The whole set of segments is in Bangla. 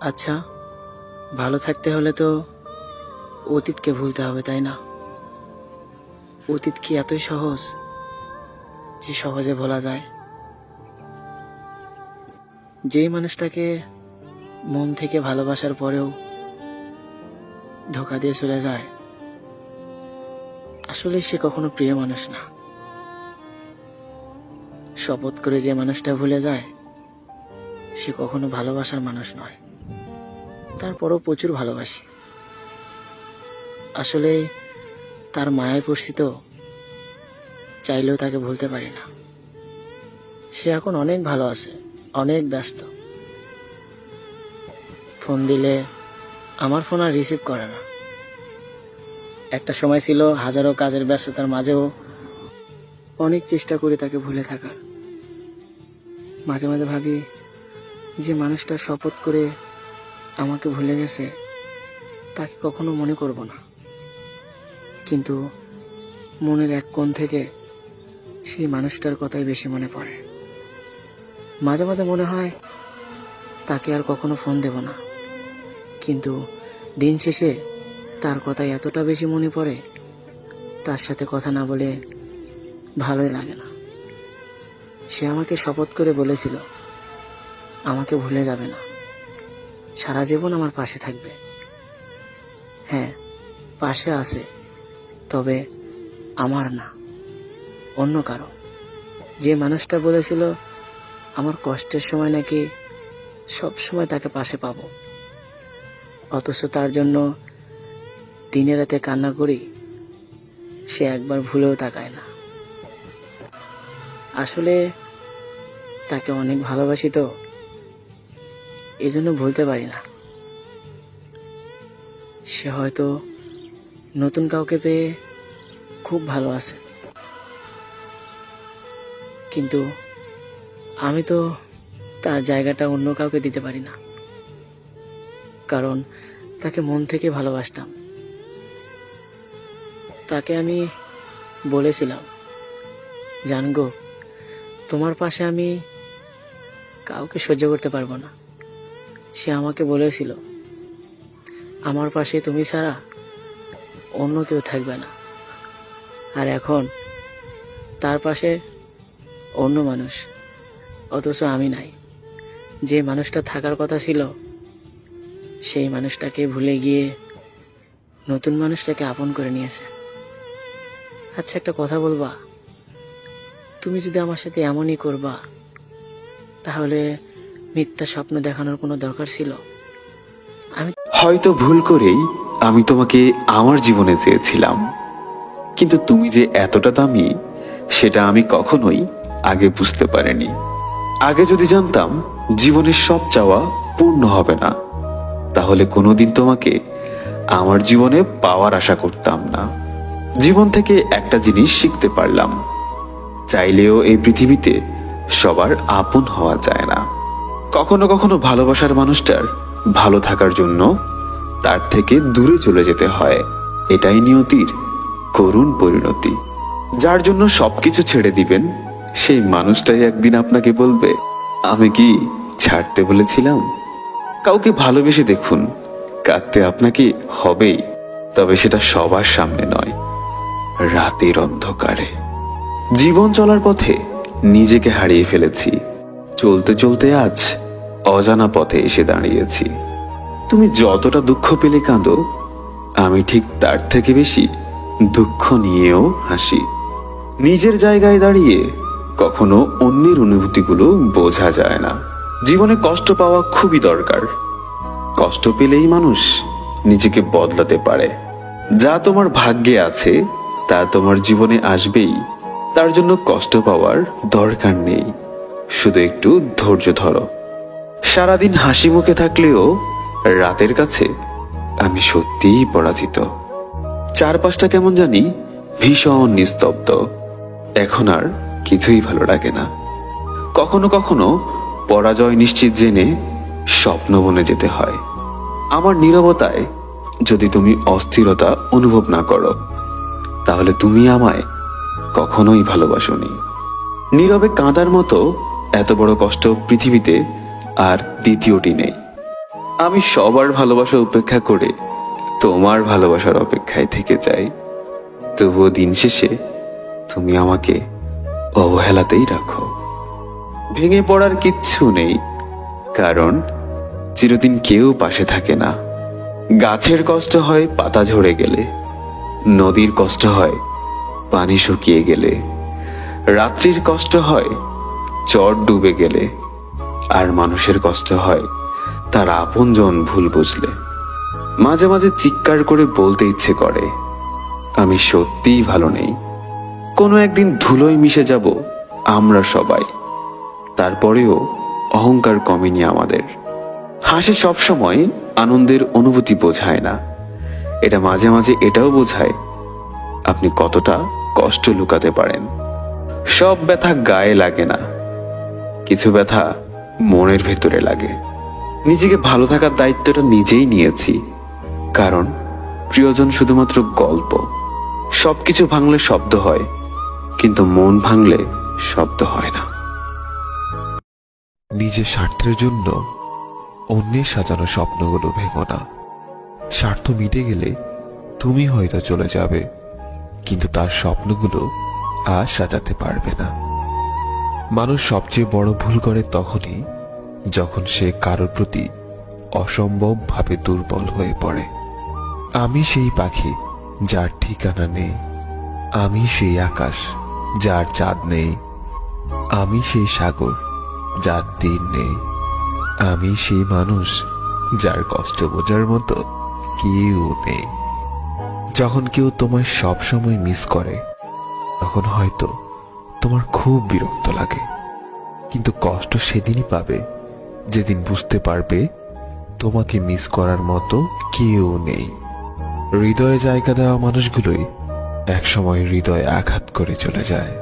আচ্ছা ভালো থাকতে হলে তো অতীতকে ভুলতে হবে, তাই না? অতীত কি এতই সহজ যে সহজে ভোলা যায়? যেই মানুষটাকে মন থেকে ভালোবাসার পরেও ধোকা দিয়ে চলে যায়, আসলে সে কখনো প্রিয় মানুষ না। শপথ করে যে মানুষটা ভুলে যায়, সে কখনো ভালোবাসার মানুষ নয়। তারপরও প্রচুর ভালোবাসি। আসলে তার মায়ায় পড়ছি তো, চাইলেও তাকে ভুলতে পারি না। সে এখন অনেক ভালো আছে, অনেক ব্যস্ত। ফোন দিলে আমার ফোন আর রিসিভ করে না। একটা সময় ছিল হাজারো কাজের ব্যস্ততার মাঝেও অনেক চেষ্টা করি তাকে ভুলে থাকার। মাঝে মাঝে ভাবি, যে মানুষটা শপথ করে আমাকে ভুলে গেছে, তাকে কখনো মনে করব না। কিন্তু মনের এক কোণ থেকে সেই মানুষটার কথাই বেশি মনে পড়ে। মাঝে মাঝে মনে হয়, তাকে আর কখনো ফোন দেব না। কিন্তু দিন শেষে তার কথাই এতটা বেশি মনে পড়ে, তার সাথে কথা না বলে ভালোই লাগে না। সে আমাকে শপথ করে বলেছিল, আমাকে ভুলে যাবে না। সারা জীবন আমার পাশে থাকবে। হ্যাঁ পাশে আছে, তবে আমার না, অন্য কারও। যে মানুষটা বলেছিল, আমার কষ্টের সময় নাকি সব সময় তাকে পাশে পাবো। অথচ তার জন্য দিনে রাতে কান্না করি, সে একবার ভুলেও তাকায় না। আসলে তাকে অনেক ভালোবাসি তো। এই জন্য ভুলতে পারি না। সে হয়তো নতুন কাউকে পেয়ে খুব ভালো আছে। কিন্তু আমি তো তার জায়গাটা অন্য কাউকে দিতে পারি না। কারণ তাকে মন থেকে ভালোবাসতাম। তাকে আমি বলেছিলাম জানগো তোমার পাশে আমি কাউকে সহ্য করতে পারব না। সে আমাকে বলেছিল, আমার পাশে তুমি ছাড়া অন্য কেউ থাকবে না। আর এখন তার পাশে অন্য মানুষ, অথচ আমি নাই। যে মানুষটা থাকার কথা ছিল, সেই মানুষটাকে ভুলে গিয়ে নতুন মানুষটাকে আপন করে নিয়েছে। আচ্ছা একটা কথা বলবা। তুমি যদি আমার সাথে এমনই করবা, তাহলে মিথ্যা স্বপ্ন দেখানোর কোনো দরকার ছিল? আমি হয়তো ভুল করেই আমি তোমাকে আমার জীবনে চেয়েছিলাম। কিন্তু তুমি যে এতটা দামি, সেটা আমি কখনোই আগে বুঝতে পারিনি। আগে যদি জানতাম, জীবনের সব চাওয়া পূর্ণ হবে না, তাহলে কোনোদিন তোমাকে আমার জীবনে পাওয়ার আশা করতাম না। জীবন থেকে একটা জিনিস শিখতে পারলাম। চাইলেও এই পৃথিবীতে সবার আপন হওয়া যায় না। কখনো কখনো ভালোবাসার মানুষটার ভালো থাকার জন্য তার থেকে দূরে চলে যেতে হয়। এটাই নিয়তির করুণ পরিণতি। যার জন্য সবকিছু ছেড়ে দিবেন, সেই মানুষটাই একদিন আপনাকে বলবে, আমি কি ছাড়তে বলেছিলাম? কাউকে ভালোবেসে দেখুন, কাঁদতে আপনাকে হবেই, তবে সেটা সবার সামনে নয়, রাতের অন্ধকারে। জীবন চলার পথে নিজেকে হারিয়ে ফেলেছি। চলতে চলতে আজ অজানা পথে এসে দাঁড়িয়েছি। তুমি যতটা দুঃখ পেলে কাঁদো, আমি ঠিক তার থেকে বেশি দুঃখ নিয়েও হাসি। নিজের জায়গায় দাঁড়িয়ে কখনো অন্যের অনুভূতিগুলো বোঝা যায় না। জীবনে কষ্ট পাওয়া খুবই দরকার। কষ্ট পেলেই মানুষ নিজেকে বদলাতে পারে। যা তোমার ভাগ্যে আছে, তা তোমার জীবনে আসবেই। তার জন্য কষ্ট পাওয়ার দরকার নেই। শুধু একটু ধৈর্য ধরো। সারাদিন হাসি মুখে থাকলেও রাতের কাছে আমি সত্যিই পরাজিত। চারপাশটা কেমন জানি ভীষণ নিস্তব্ধ। এখন আর কিছুই ভালো লাগে না। কখনো কখনো পরাজয় নিশ্চিত জেনে স্বপ্ন বনে যেতে হয়। আমার নীরবতায় যদি তুমি অস্থিরতা অনুভব না করো, তাহলে তুমি আমায় কখনোই ভালোবাসোনি। নীরবে কাঁদার মতো এত বড় কষ্ট পৃথিবীতে আর দ্বিতীয়টি নেই। আমি সবার ভালোবাসা উপেক্ষা করে তোমার ভালোবাসার অপেক্ষায় থেকে যাই। তবুও দিন শেষে তুমি আমাকে অবহেলাতেই রাখো। ভেঙে পড়ার কিচ্ছু নেই, কারণ চিরদিন কেউ পাশে থাকে না। গাছের কষ্ট হয় পাতা ঝরে গেলে, নদীর কষ্ট হয় পানি শুকিয়ে গেলে, রাত্রির কষ্ট হয় চট ডুবে গেলে আর মানুষের কষ্ট হয়, তার আপনজন ভুল বুঝলে। মাঝে মাঝে চিৎকার করে বলতে ইচ্ছে করে, আমি সত্যিই ভালো নেই। কোনো একদিন ধুলোয় মিশে যাব, আমরা সবাই। তারপরেও অহংকার কমেনি আমাদের। হাসি সবসময় আনন্দের অনুভূতি বোঝায় না। এটা মাঝে মাঝে এটাও বোঝায়, আপনি কতটা কষ্ট লুকাতে পারেন? সব ব্যথা গায়ে লাগে না। কিছু ব্যথা মনের ভেতরে লাগে। নিজেকে ভালো থাকার দায়িত্বটা নিজেই নিয়েছি। কারণ প্রিয়জন শুধুমাত্র গল্প। সবকিছু ভাঙলে শব্দ হয়, কিন্তু মন ভাঙলে শব্দ হয় না। নিজের স্বার্থের জন্য অন্যের সাজানো স্বপ্নগুলো ভেঙো না। স্বার্থ মিটে গেলে তুমি হয়তো চলে যাবে, কিন্তু তার স্বপ্নগুলো আর সাজাতে পারবে না। মানুষ সবচেয়ে বড় ভুল করে তখনই যখন সে কারোর প্রতি অসম্ভবভাবে দুর্বল হয়ে পড়ে। আমি সেই পাখি যার ঠিকানা নেই। আমি সেই আকাশ যার চাঁদ নেই। আমি সেই সাগর যার তীর নেই। আমি সেই মানুষ যার কষ্ট বোঝার মতো কেউ নেই। যখন কেউ তোমায় সব সময় মিস করে, তখন হয়তো তোমার খুব বিরক্ত লাগে। কিন্তু কষ্ট সেদিনই পাবে। যেদিন বুঝতে পারবে, তোমাকে মিস করার মতো কেউ নেই। হৃদয়ে জায়গা দেওয়া মানুষগুলোই একসময় হৃদয়ে আঘাত করে চলে যায়।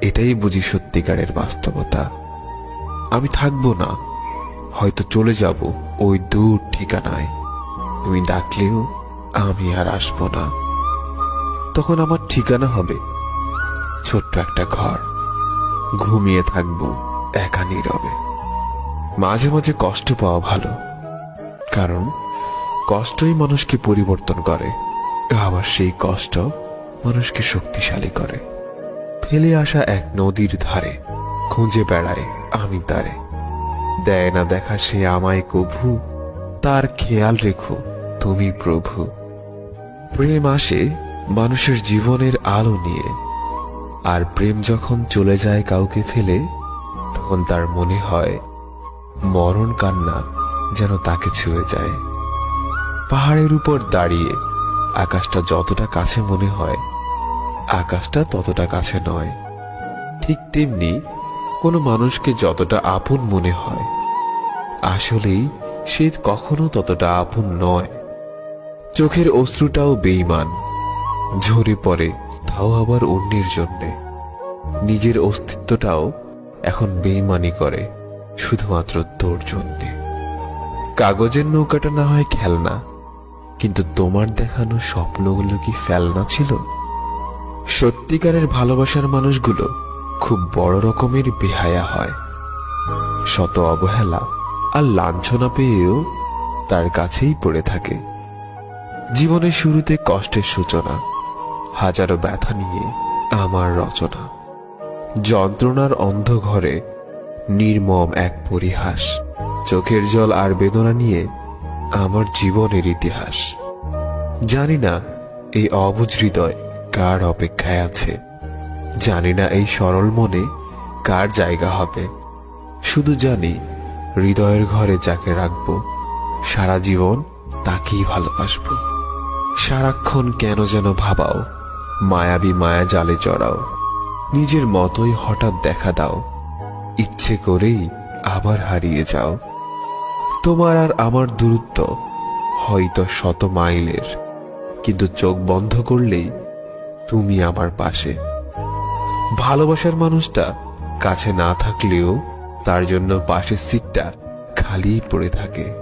এটাই বুঝি সত্যিকারের বাস্তবতা। আমি থাকব না। হয়তো চলে যাব ওই দূর ঠিকানায়। তুমি ডাকলেও আমি আর আসব না। তখন আমার ঠিকানা হবে। ছোট্ট একটা ঘর। ঘুমিয়ে থাকব একা নীরবে। মাঝে মাঝে কষ্ট পাওয়া ভালো। কারণ কষ্টই মানুষকে পরিবর্তন করে। আবার সেই কষ্ট মানুষকে শক্তিশালী করে। ফেলে আসা এক নদীর ধারে খুঁজে বেড়ায় আমি তারে। দেয় না দেখা সে আমায় কভু, তার খেয়াল রেখো তুমি প্রভু। প্রেম আসে মানুষের জীবনের আলো নিয়ে। আর প্রেম যখন চলে যায় কাউকে ফেলে, তখন তার মনে হয় মরণ কান্না যেন তাকে ছুঁয়ে যায়। পাহাড়ের উপর দাঁড়িয়ে আকাশটা যতটা কাছে মনে হয়, আকাশটা ততটা কাছে নয়। ঠিক তেমনি কোনো মানুষকে যতটা আপন মনে হয়, আসলেই সে কখনো ততটা আপন নয়। চোখের অশ্রুটাও বেইমান, ঝরে পড়ে। তাও আবার অন্যের জন্যে। নিজের অস্তিত্বটাও এখন বেইমানি করে, শুধুমাত্র তোর জন্যে কাগজের নৌকাটা না হয় খেলনা, কিন্তু তোমার দেখানো স্বপ্নগুলো কি ফেলনা ছিল? সত্যিকারের ভালোবাসার মানুষগুলো খুব বড় রকমের বেহায়া হয়। শত অবহেলা আর লাঞ্ছনা পেয়েও তার কাছেই পড়ে থাকে। জীবনের শুরুতে কষ্টের সূচনা হাজারো ব্যথা নিয়ে আমার রচনা। যন্ত্রণার অন্ধ ঘরে নির্মম এক পরিহাস। চোখের জল আর বেদনা নিয়ে আমার জীবনের ইতিহাস। জানি না এই অবুঝ হৃদয় কার অপেক্ষায় আছে। জানি না এই সরল মনে কার জায়গা হবে। শুধু জানি হৃদয়ের ঘরে যাকে রাখব, সারা জীবন তাকেই ভালোবাসবো। সারাক্ষণ কেন যেন ভাবাও মায়াবী মায়া জালে জড়াও নিজের মতোই হঠাৎ দেখা দাও। ইচ্ছে করেই আবার হারিয়ে যাও। তোমার আর আমার দূরত্ব হয়তো শত মাইলের, কিন্তু চোখ বন্ধ করলেই তুমি আমার পাশে। ভালোবাসার মানুষটা কাছে না থাকলেও তার জন্য পাশের সিটটা খালি পড়ে থাকে।